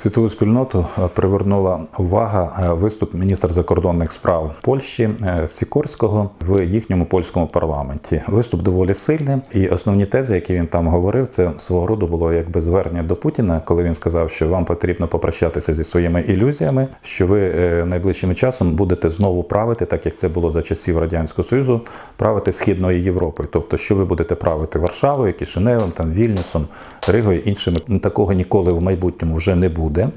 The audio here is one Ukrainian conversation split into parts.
Світову спільноту е, привернула увага е, виступ міністра закордонних справ Польщі е, Сікорського в їхньому польському парламенті. Виступ доволі сильний, і основні тези, які він там говорив, це свого роду було якби звернення до Путіна, коли він сказав, що вам потрібно попрощатися зі своїми ілюзіями, що ви найближчим часом будете знову правити, так як це було за часів радянського союзу, правити східною Європою. Тобто, що ви будете правити Варшавою, Кишиневом, там Вільнюсом, Ригою, іншими такого ніколи в майбутньому вже не буде буде.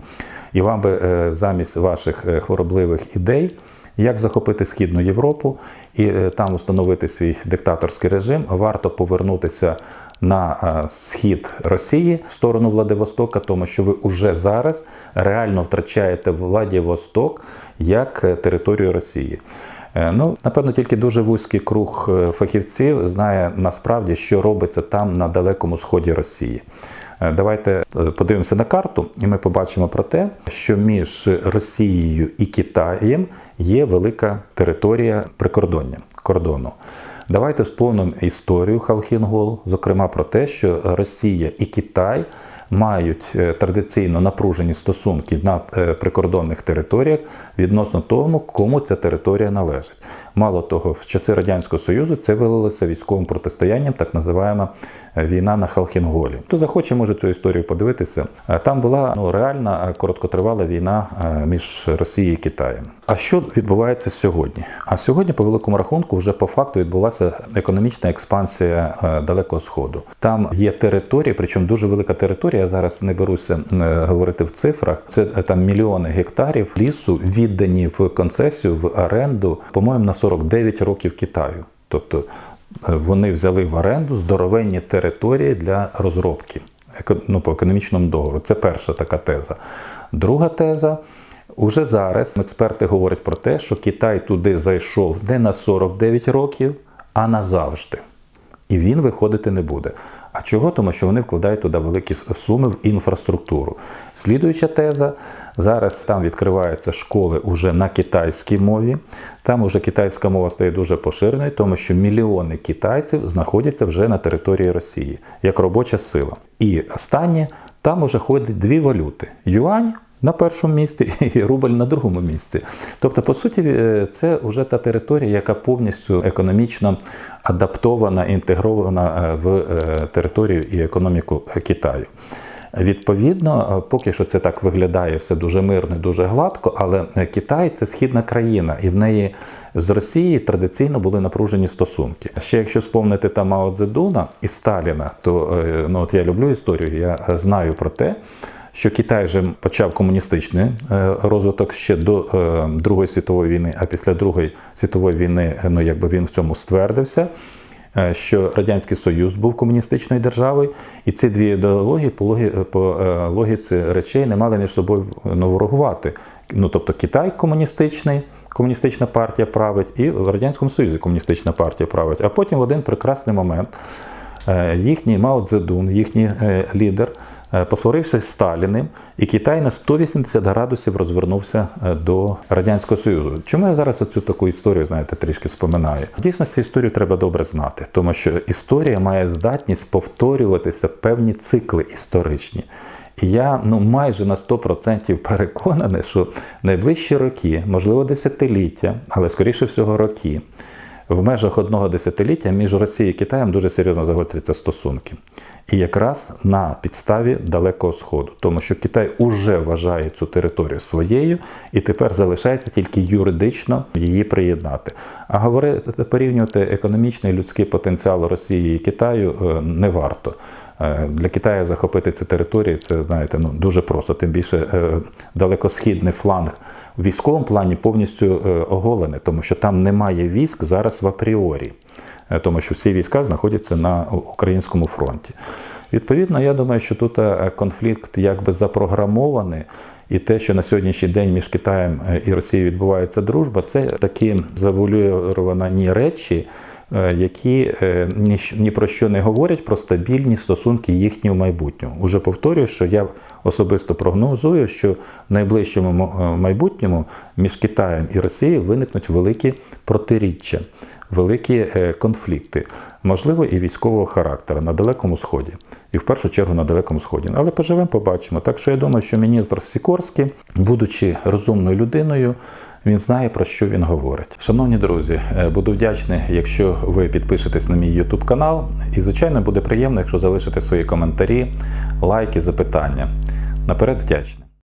І вам би е, замість ваших е, хворобливих ідей, як захопити Східну Європу і е, там установити свій диктаторський режим, варто повернутися на схід Росії в сторону Владивостока, тому що ви вже зараз реально втрачаєте Владивосток як територію Росії. Ну, напевно, тільки дуже вузький круг фахівців знає насправді, що робиться там на далекому сході Росії. Давайте подивимося на карту, і ми побачимо про те, що між Росією і Китаєм є велика територія прикордоння кордону. Давайте сповнимо історію Халхінгол, зокрема про те, що Росія і Китай мають традиційно напружені стосунки на прикордонних територіях відносно того, кому ця територія належить. Мало того, в часи Радянського Союзу це вилилося військовим протистоянням, так називаємо війна на Халхінголі. Хто захоче, може цю історію подивитися. Там була ну, реальна короткотривала війна між Росією і Китаєм. А що відбувається сьогодні? А сьогодні, по великому рахунку, вже по факту відбулася економічна експансія Далекого Сходу. Там є території, причому дуже велика територія. Я зараз не беруся говорити в цифрах. Це там мільйони гектарів лісу віддані в концесію в оренду, по-моєму, на 49 років Китаю. Тобто вони взяли в оренду здоровенні території для розробки ну, по економічному договору. Це перша така теза. Друга теза. Уже зараз експерти говорять про те, що Китай туди зайшов не на 49 років, а назавжди. І він виходити не буде. Чого? Тому що вони вкладають туди великі суми в інфраструктуру. Слідуюча теза: зараз там відкриваються школи уже на китайській мові. Там уже китайська мова стає дуже поширеною, тому що мільйони китайців знаходяться вже на території Росії як робоча сила. І останнє там уже ходять дві валюти: юань. На першому місці і рубль на другому місці. Тобто, по суті, це вже та територія, яка повністю економічно адаптована, інтегрована в територію і економіку Китаю. Відповідно, поки що це так виглядає все дуже мирно, дуже гладко, але Китай це східна країна, і в неї з Росією традиційно були напружені стосунки. Ще якщо спомнити там Мао Цзедуна і Сталіна, то ну от я люблю історію, я знаю про те що Китай вже почав комуністичний розвиток ще до Другої світової війни, а після Другої світової війни ну якби він в цьому ствердився. Що Радянський Союз був комуністичною державою, і ці дві ідеології по логіці, речей не мали між собою ну, ворогувати. Ну тобто Китай комуністичний, комуністична партія править, і в Радянському Союзі комуністична партія править. А потім в один прекрасний момент їхній Мао Цзедун, їхній лідер, посварився з Сталіним, і Китай на 180 градусів розвернувся до Радянського Союзу. Чому я зараз оцю таку історію, знаєте, трішки споминаю? Дійсно, цю історію треба добре знати, тому що історія має здатність повторюватися певні цикли історичні. І я ну майже на 100% переконаний, що найближчі роки, можливо, десятиліття, але скоріше всього роки. В межах одного десятиліття між Росією і Китаєм дуже серйозно загострюються стосунки. І якраз на підставі Далекого Сходу, тому що Китай уже вважає цю територію своєю, і тепер залишається тільки юридично її приєднати. А говорити порівнювати економічний і людський потенціал Росії і Китаю не варто. Для Китаю захопити ці території це знаєте ну дуже просто. Тим більше далекосхідний фланг в військовому плані повністю оголений, тому що там немає військ зараз в апріорі, тому що всі війська знаходяться на українському фронті. Відповідно, я думаю, що тут конфлікт якби запрограмований. І те, що на сьогоднішній день між Китаєм і Росією відбувається дружба, це такі завуалювані речі, які ні, ні про що не говорять про стабільні стосунки їхні в майбутньому. Уже повторюю, що я особисто прогнозую, що в найближчому майбутньому між Китаєм і Росією виникнуть великі протиріччя. великі е, конфлікти, можливо, і військового характеру на Далекому Сході, і в першу чергу на Далекому Сході. Але поживемо, побачимо. Так що я думаю, що міністр Сікорський, будучи розумною людиною, він знає про що він говорить. Шановні друзі, е, буду вдячний, якщо ви підпишетесь на мій YouTube канал. І, звичайно, буде приємно, якщо залишите свої коментарі, лайки, запитання. Наперед вдячний.